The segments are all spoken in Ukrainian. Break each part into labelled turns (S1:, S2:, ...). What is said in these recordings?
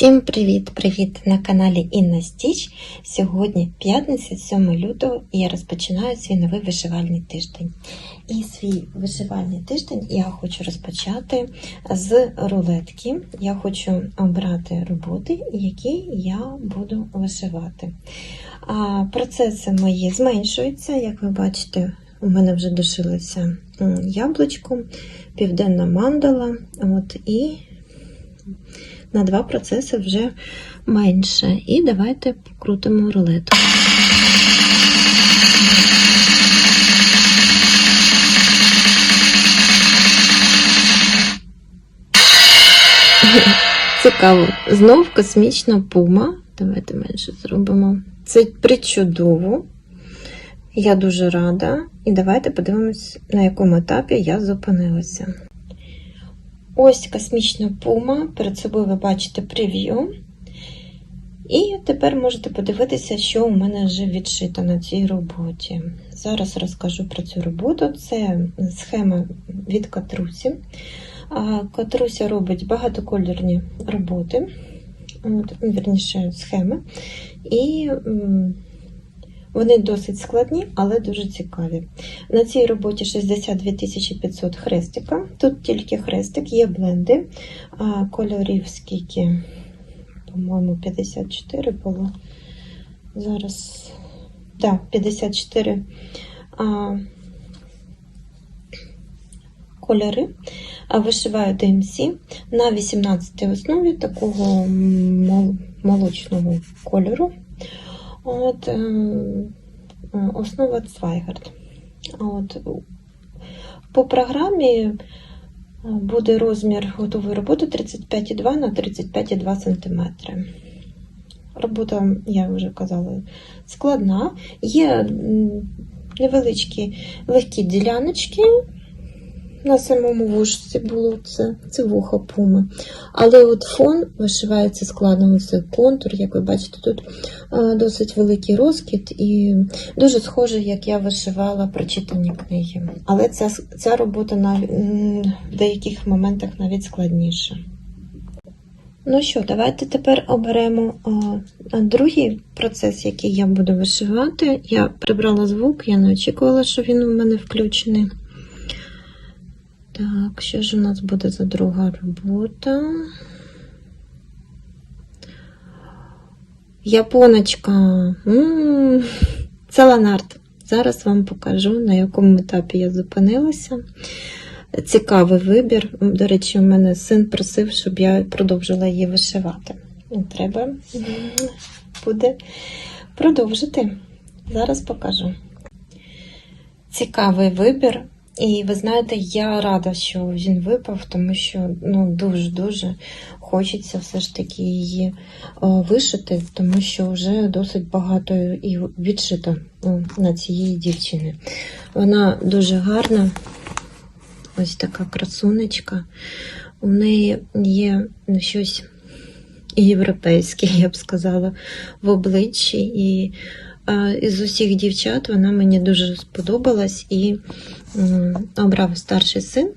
S1: Всім привіт-привіт на каналі Інна Стіч. Сьогодні п'ятниця, 7 лютого, і я розпочинаю свій новий вишивальний тиждень. І свій вишивальний тиждень я хочу розпочати з рулетки. Я хочу обрати роботи, які я буду вишивати. Процеси мої зменшуються, як ви бачите. У мене вже дошилося яблучко, південна мандала, от, і на два процеси вже менше. І давайте покрутимо рулетку. Цікаво. Знов космічна пума. Давайте менше зробимо. Це причудово. Я дуже рада. І давайте подивимось, на якому етапі я зупинилася. Ось космічна пума. Перед собою ви бачите прев'ю. І тепер можете подивитися, що у мене вже відшито на цій роботі. Зараз розкажу про цю роботу. Це схема від Катрусі. Катруся робить багатокольорні роботи, от, вірніше, схеми. І вони досить складні, але дуже цікаві. На цій роботі 62 500 хрестика. Тут тільки хрестик, є бленди, кольорів скільки, по-моєму, 54 було. Зараз, так, да, 54 а, кольори. Вишиваю DMC на 18 основі такого мол- молочного кольору. От, е, е, основа Цвайгард. От, по програмі е, буде розмір готової роботи 35,2 на 35,2 см. Робота, я вже казала, складна. Є невеличкі легкі діляночки. На самому вушці було це, це вуха пуми. Але от фон вишивається складно, це контур, як ви бачите, тут досить великий розкид і дуже схоже, як я вишивала прочитані книги. Але ця, ця робота на, в деяких моментах навіть складніша. Ну що, давайте тепер оберемо е, другий процес, який я буду вишивати. Я прибрала звук, я не очікувала, що він у мене включений. Так, що ж у нас буде за друга робота? Японочка. Це ланарт. Зараз вам покажу, на якому етапі я зупинилася. Цікавий вибір. До речі, у мене син просив, щоб я продовжила її вишивати. Треба буде продовжити. Зараз покажу. Цікавий вибір. І ви знаєте, я рада, що він випав, тому що ну дуже-дуже хочеться все ж таки її о, вишити, тому що вже досить багато і відшито о, на цієї дівчини. Вона дуже гарна, ось така красунечка. У неї є щось європейське, я б сказала, в обличчі. І із усіх дівчат вона мені дуже сподобалась і обрав старший син.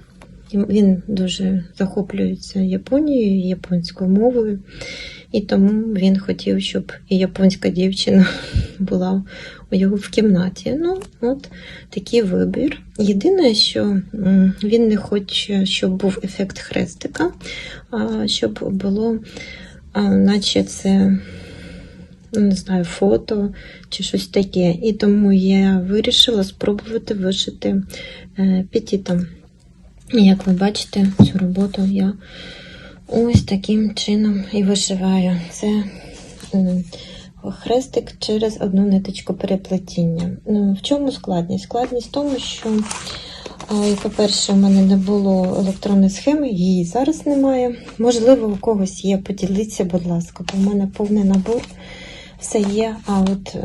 S1: Він дуже захоплюється Японією, японською мовою, і тому він хотів, щоб і японська дівчина була у його в кімнаті. Ну, от такий вибір. Єдине, що він не хоче, щоб був ефект хрестика, а щоб було, наче це не знаю, фото чи щось таке. І тому я вирішила спробувати вишити петітом. Як ви бачите, цю роботу я ось таким чином і вишиваю. Це хрестик через одну ниточку переплетіння. Ну, В чому складність? Складність в тому, що, по-перше, у мене не було електронної схеми, її зараз немає. Можливо, у когось є, поділіться, будь ласка, бо в мене повний набор все є, а от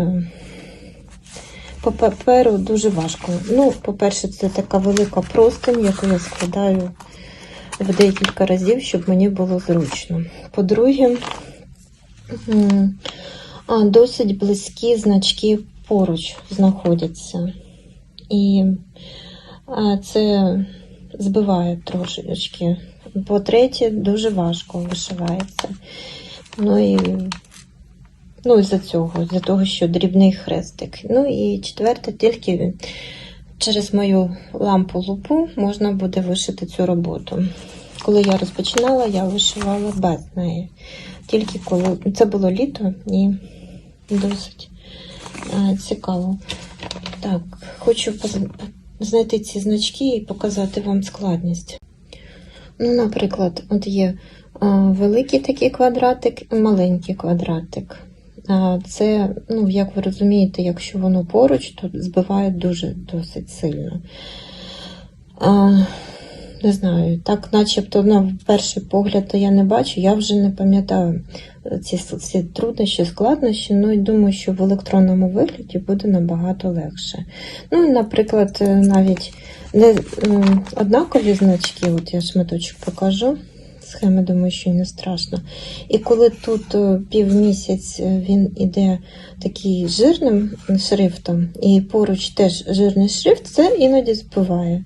S1: по паперу дуже важко. Ну, по-перше, це така велика простинь, яку я складаю в декілька разів, щоб мені було зручно. По-друге, досить близькі значки поруч знаходяться. І це збиває трошечки. По-третє, дуже важко вишивається. Ну і ну, із-за цього, з-за того, що дрібний хрестик. Ну і четверте, тільки через мою лампу лупу можна буде вишити цю роботу. Коли я розпочинала, я вишивала без неї. Тільки коли це було літо і досить е, цікаво. Так, хочу знайти ці значки і показати вам складність. Ну, наприклад, от є е, великий такий квадратик і маленький квадратик. Це, ну, як ви розумієте, якщо воно поруч, то збиває дуже досить сильно. А, не знаю, так начебто на перший погляд то я не бачу, я вже не пам'ятаю ці, ці труднощі, складнощі, ну і думаю, що в електронному вигляді буде набагато легше. Ну, наприклад, е, навіть не однакові значки, от я шматочок покажу. Схеми, думаю, що й не страшно. І коли тут е, півмісяць е, він іде такий жирним шрифтом, і поруч теж жирний шрифт, це іноді збиває.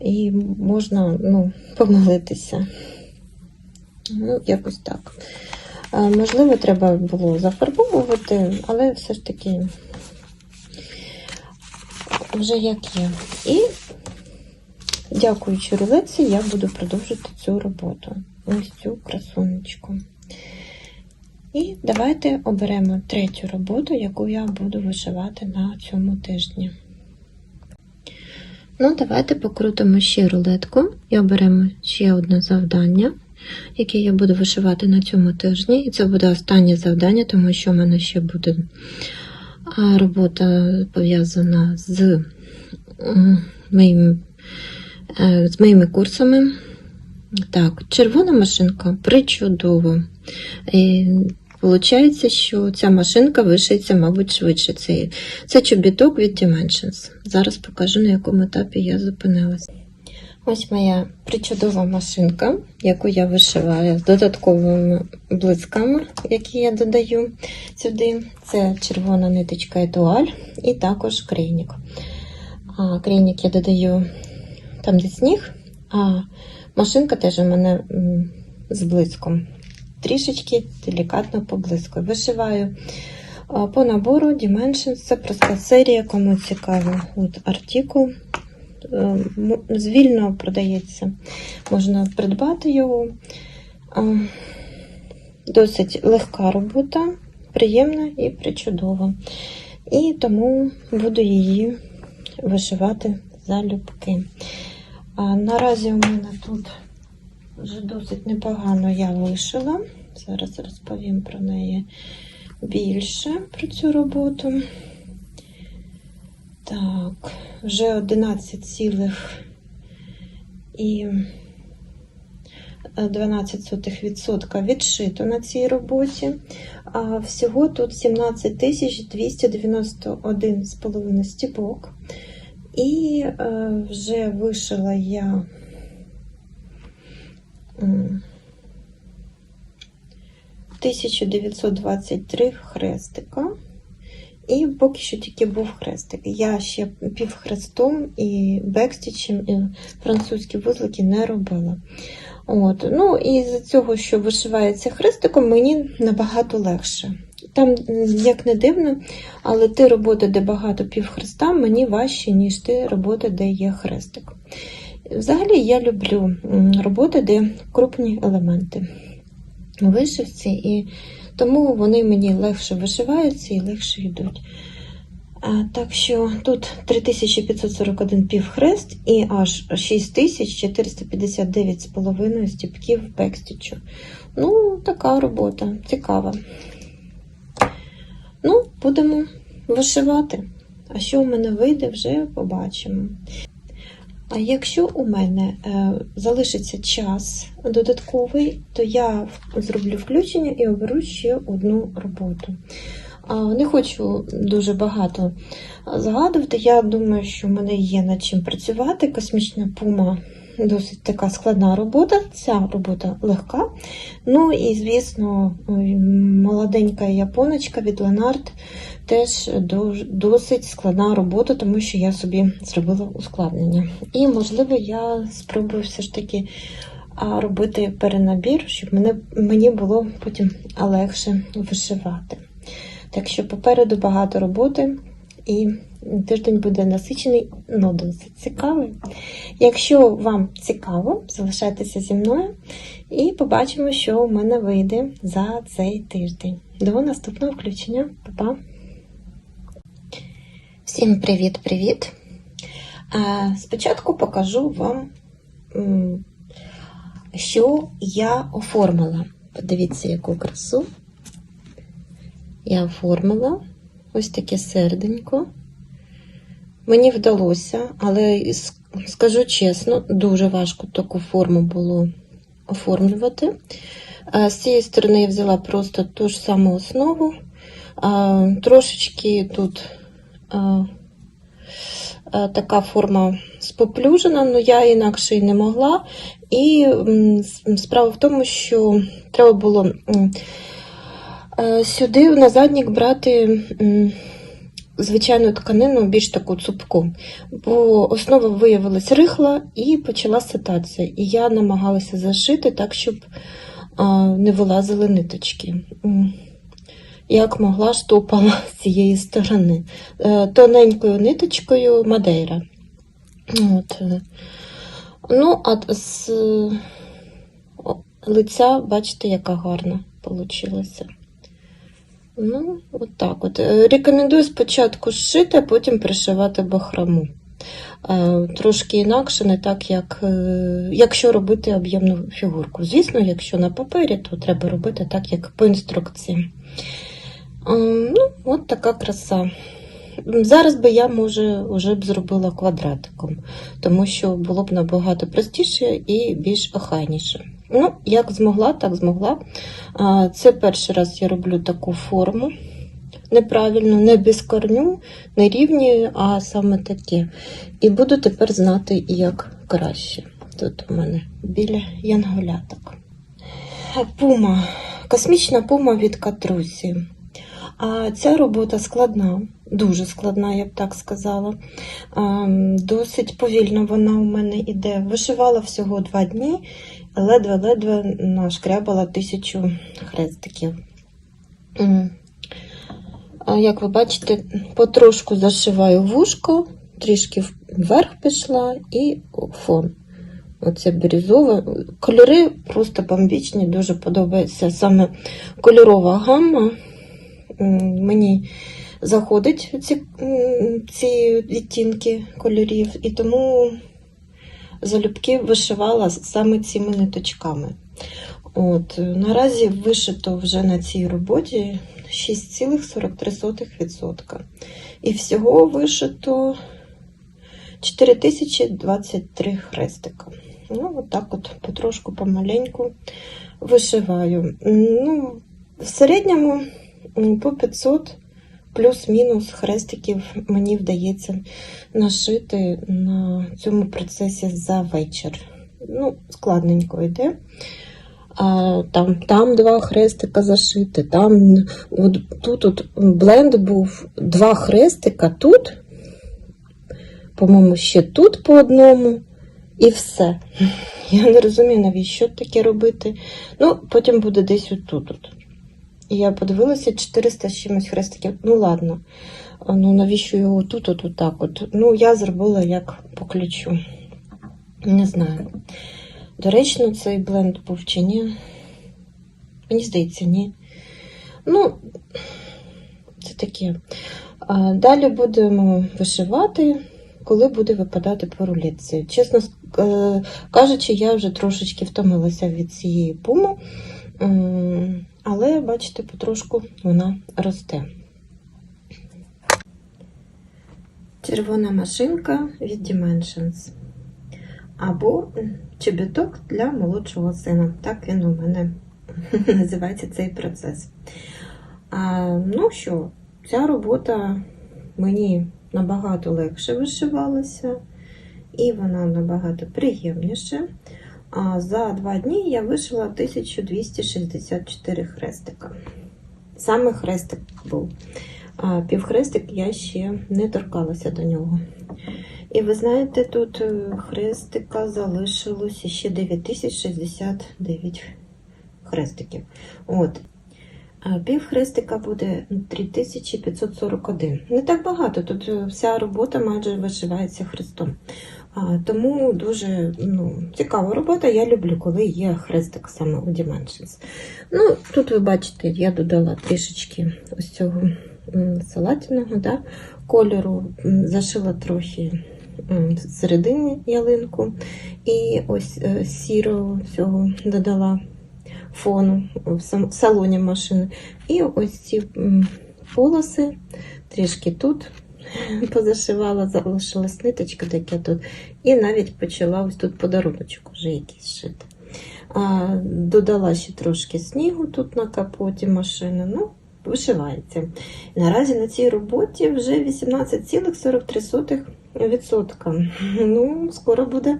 S1: І можна ну, помилитися. Ну, якось так. Можливо, треба було зафарбовувати, але все ж таки вже як є. І дякуючи рулетці, я буду продовжити цю роботу. Ось цю красунечку. І давайте оберемо третю роботу, яку я буду вишивати на цьому тижні. Ну, давайте покрутимо ще рулетку і оберемо ще одне завдання, яке я буду вишивати на цьому тижні. І це буде останнє завдання, тому що в мене ще буде робота пов'язана з моїм, з моїми курсами. Так, червона машинка. І Получається, що ця машинка вишиється, мабуть, швидше. Це, це чобіток від Dimensions. Зараз покажу, на якому етапі я зупинилася. Ось моя причудова машинка, яку я вишиваю з додатковими блисками, які я додаю сюди. Це червона ниточка етуаль і також крейник. А крейник я додаю там, де сніг, а машинка теж у мене з блиском трішечки делікатно поблискою. Вишиваю по набору Dimensions. Це проста серія, кому цікаво. От артикул. Е, Звільно продається, можна придбати його. Досить легка робота, приємна і причудова. І тому буду її вишивати залюбки. А наразі у мене тут вже досить непогано я вишила. Зараз розповім про неї більше про цю роботу. Так, вже 11 цілих і 12% відшито на цій роботі. А всього тут 17 291 з половиною стіпок. І е, вже вишила я м, 1923 хрестика. І поки що тільки був хрестик. Я ще півхрестом і бекстічем, і французькі вузлики не робила. От. Ну, і з-за цього, що вишивається хрестиком, мені набагато легше. Там, як не дивно, але ті роботи, де багато півхреста, мені важче, ніж ті роботи, де є хрестик. Взагалі я люблю роботи, де крупні елементи у вишивці, і тому вони мені легше вишиваються і легше йдуть. Так що тут 3541 півхрест і аж 6459 з половиною стіпків бекстічу. Ну, така робота, цікава. Ну, будемо вишивати. А що у мене вийде, вже побачимо. А якщо у мене е, залишиться час додатковий, то я зроблю включення і оберу ще одну роботу. Не хочу дуже багато загадувати. Я думаю, що в мене є над чим працювати. Космічна пума досить така складна робота. Ця робота легка. Ну і, звісно, молоденька японочка від Ленард теж досить складна робота, тому що я собі зробила ускладнення. І, можливо, я спробую все ж таки робити перенабір, щоб мені було потім легше вишивати. Так що попереду багато роботи і тиждень буде насичений, ну досить цікавий. Якщо вам цікаво, залишайтеся зі мною і побачимо, що у мене вийде за цей тиждень. До наступного включення. Па-па! Всім привіт-привіт! Спочатку покажу вам, що я оформила. Подивіться, яку красу. Я оформила ось таке серденько. Мені вдалося, але скажу чесно, дуже важко таку форму було оформлювати. З цієї сторони я взяла просто ту ж саму основу. Трошечки тут така форма споплюжена, але я інакше і не могла. І справа в тому, що треба було сюди на заднік брати звичайну тканину, більш таку цупку, бо основа виявилась рихла і почала ситатися. І я намагалася зашити так, щоб не вилазили ниточки. Як могла, штопала з цієї сторони. Е, Тоненькою ниточкою Мадейра. От. е. Ну, а з лиця, бачите, яка гарна получилася. Ну, от так от. Е, Рекомендую спочатку зшити, а потім пришивати бахрому. Е, Трошки інакше, не так, як е, якщо робити об'ємну фігурку. Звісно, якщо на папері, то треба робити так, як по інструкції. Ну, от така краса. Зараз би я, може, вже б зробила квадратиком, тому що було б набагато простіше і більш охайніше. Ну, як змогла, так змогла. Це перший раз я роблю таку форму. Неправильно, не без корню, не рівні, а саме таке. І буду тепер знати, як краще. Тут у мене біля янголяток. Пума. Космічна пума від катрусі. А ця робота складна, дуже складна, я б так сказала. Досить повільно вона у мене йде. Вишивала всього два дні, ледве-ледве нашкрябала тисячу хрестиків. Як ви бачите, потрошку зашиваю вушко, трішки вверх пішла і фон. Оце бірюзове. Кольори просто бомбічні, дуже подобається саме кольорова гамма. Мені заходить ці, ці відтінки кольорів, і тому залюбки вишивала саме цими ниточками. От, наразі вишито вже на цій роботі 6,43%. І всього вишито 4023 хрестика. Ну, от от потрошку помаленьку вишиваю. Ну, в середньому по 500 плюс-мінус хрестиків мені вдається нашити на цьому процесі за вечір. Ну, складненько йде. А, там, там два хрестика зашити, там от, тут от бленд був два хрестика тут, по-моєму, ще тут по одному, і все. Я не розумію, навіщо таке робити. Ну, потім буде десь отут. От. І я подивилася 400 з чимось хрестиків. Ну, ладно. Ну, навіщо його тут, от, так от. Ну, я зробила як по ключу. Не знаю. Доречно, цей бленд був чи ні? Мені здається, ні. Ну, це таке. Далі будемо вишивати, коли буде випадати по рулетці. Чесно е, кажучи, я вже трошечки втомилася від цієї пуми, але, бачите, потрошку вона росте. Червона машинка від Dimensions. Або чобіток для молодшого сина. Так він у мене називається цей процес. А, ну що, ця робота мені набагато легше вишивалася, і вона набагато приємніша. За два дні я вишила 1264 хрестика. Саме хрестик був. А півхрестик я ще не торкалася до нього. І ви знаєте, тут е, хрестика залишилося ще 9069 хрестиків. От. А пів хрестика буде 3541. Не так багато, тут е, вся робота майже вишивається хрестом. Тому дуже ну, цікава робота. Я люблю, коли є хрестик саме у Dimensions. Ну, тут ви бачите, я додала трішечки ось цього м, салатиного да, кольору, зашила трохи середини ялинку. І ось е, сірого цього додала фону в салоні машини. І ось ці полоси трішки тут позашивала, залишилась ниточка таке тут. І навіть почала ось тут подаруночок вже якийсь шити. А, додала ще трошки снігу тут на капоті машини. Ну, вишивається. Наразі на цій роботі вже 18,43%. Ну, скоро буде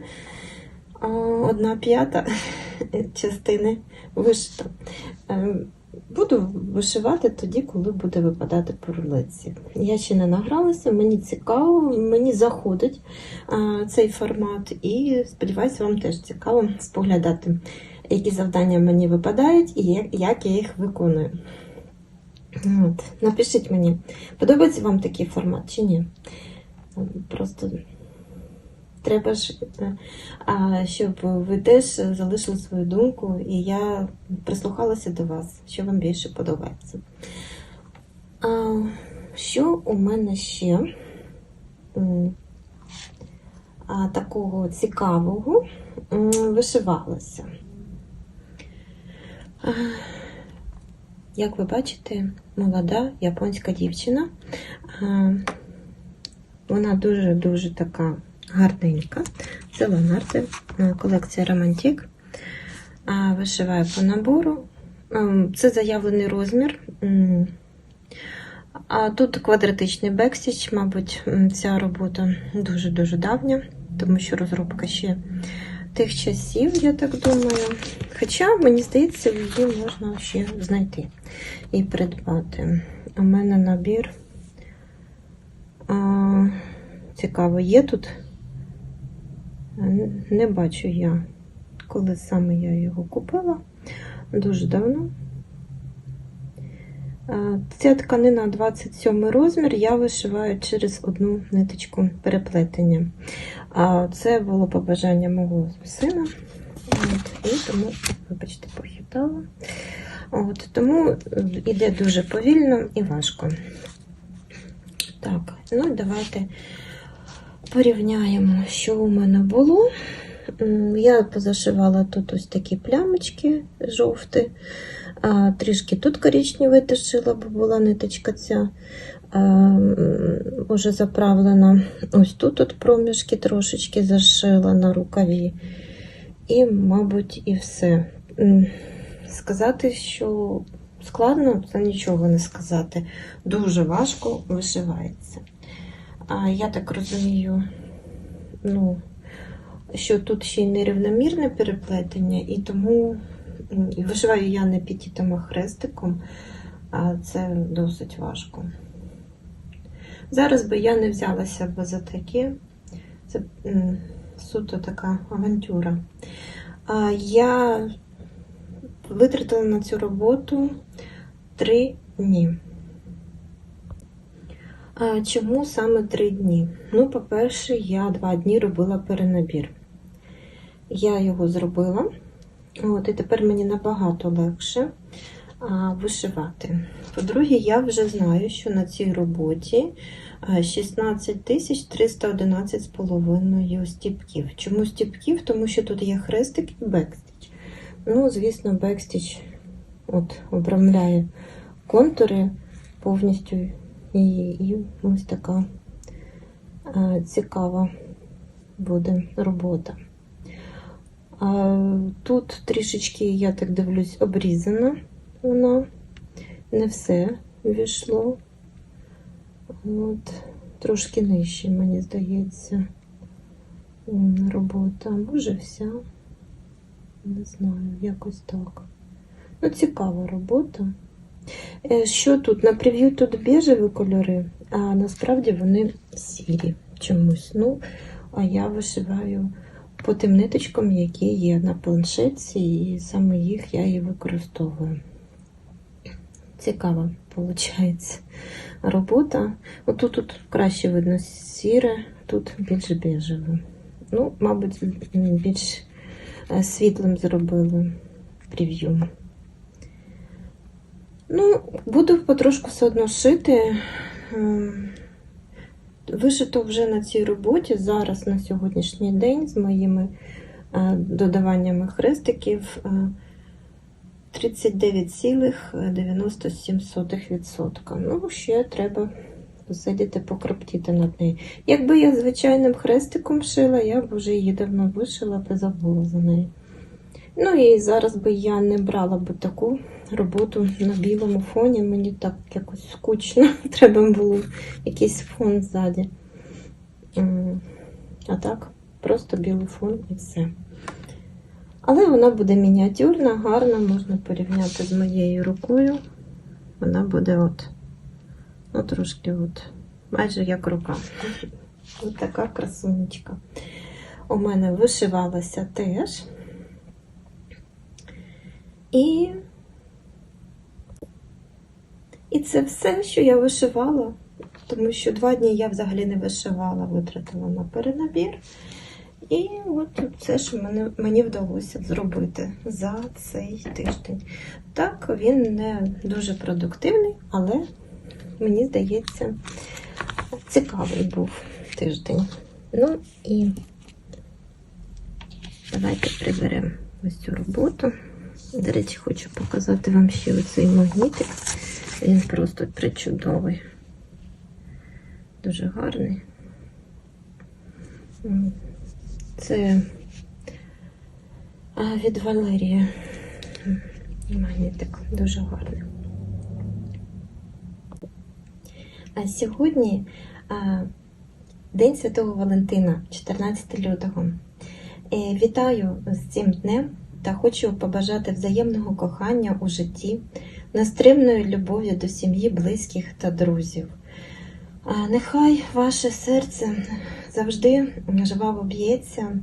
S1: одна п'ята частини вишита. Буду вишивати тоді, коли буде випадати по. Я ще не награлася, мені цікаво, мені заходить а, цей формат, і сподіваюся, вам теж цікаво споглядати, які завдання мені випадають і як я їх виконую. От. Напишіть мені, подобається вам такий формат чи ні? Просто треба ж, щоб ви теж залишили свою думку, і я прислухалася до вас, що вам більше подобається. А, що у мене ще а, такого цікавого вишивалося? Як ви бачите, молода японська дівчина. Вона дуже-дуже така гарненька. Це Леонарди, е, колекція Романтик. А, Вишиваю по набору. Ем, Це заявлений розмір. А тут квадратичний бекстіч, мабуть, ця робота дуже-дуже давня, тому що розробка ще тих часів, я так думаю. Хоча, мені здається, її можна ще знайти і придбати. У мене набір. А, цікаво, є тут. Не бачу я, коли саме я його купила. Дуже давно. Ця тканина 27 розмір, я вишиваю через одну ниточку переплетення. Це було побажання мого сина. От, і тому, вибачте, похитала. От, тому е, іде дуже повільно і важко. Так, ну давайте порівняємо, що у мене було. Я позашивала тут ось такі плямочки жовті. Трішки тут коричневий дошила, бо була ниточка ця уже заправлена. Ось тут от проміжки трошечки зашила на рукаві. І, мабуть, і все. Сказати, що складно, це нічого не сказати. Дуже важко вишивається. Я так розумію, ну, що тут ще й нерівномірне переплетення, і тому вишиваю я не пітітом, а хрестиком, а це досить важко. Зараз би я не взялася б за таке. Це суто така авантюра. Я витратила на цю роботу три дні. Чому саме три дні? Ну, по-перше, я два дні робила перенабір. Я його зробила, от, і тепер мені набагато легше а, вишивати. По-друге, я вже знаю, що на цій роботі а, 16 311 з половиною стіпків. Чому стіпків? Тому що тут є хрестик і бекстіч. Ну, звісно, бекстіч от, обрамляє контури повністю. І, ось така а, цікава буде робота. А, тут трішечки, я так дивлюсь, обрізана вона. Не все війшло. От, трошки нижче, мені здається, робота. Може, вся. Не знаю, якось так. Ну, цікава робота. Е, Що тут? На прев'ю тут бежеві кольори, а насправді вони сірі. чомусь. Ну, а я вишиваю по тим ниточкам, які є на планшетці, і саме їх я і використовую. Цікава, виходить, робота. Отут тут краще видно сіре, тут більш бежеве. Ну, мабуть, більш е, світлим зробили прев'ю. Ну, буду потрошку все одно шити. Ем, Вишито вже на цій роботі зараз на сьогоднішній день з моїми е, додаваннями хрестиків е, 39,97%. Ну, ще треба посидіти, покроптіти над нею. Якби я звичайним хрестиком шила, я б вже її давно вишила та забула за нею. Ну і зараз би я не брала б таку роботу на білому фоні. Мені так якось скучно. Треба було якийсь фон ззаді. А так, просто білий фон і все. Але вона буде мініатюрна, гарна, можна порівняти з моєю рукою. Вона буде от, ну трошки от, майже як рука. Ось така красунечка. У мене вишивалася теж. І, і це все, що я вишивала, тому що два дні я взагалі не вишивала, витратила на перенабір. І от це ж мене, мені вдалося зробити за цей тиждень. Так, він не дуже продуктивний, але мені здається, цікавий був тиждень. Ну і давайте приберемо ось цю роботу. До речі, хочу показати вам ще оцей магнітик. Він просто причудовий. Дуже гарний. Це від Валерії. Магнітик дуже гарний. А сьогодні День Святого Валентина, 14 лютого. Е, Вітаю з цим днем та хочу побажати взаємного кохання у житті, нестримної любові до сім'ї, близьких та друзів. Нехай ваше серце завжди жваво б'ється,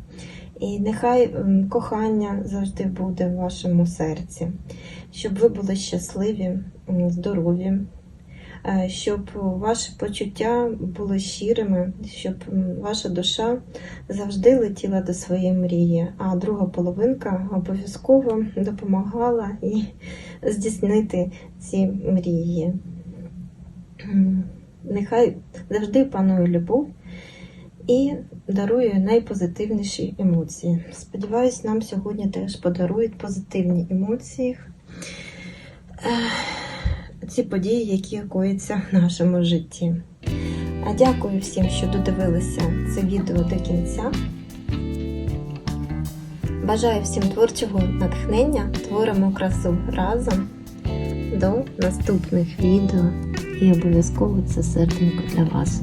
S1: і нехай кохання завжди буде в вашому серці, щоб ви були щасливі, здорові, щоб ваші почуття були щирими, щоб ваша душа завжди летіла до своєї мрії, а друга половинка обов'язково допомагала і здійснити ці мрії. Нехай завжди панує любов і дарує найпозитивніші емоції. Сподіваюсь, нам сьогодні теж подарують позитивні емоції. Ці події, які коїться в нашому житті. А дякую всім, що додивилися це відео до кінця. Бажаю всім творчого натхнення, творимо красу разом. До наступних відео. І обов'язково це серденько для вас.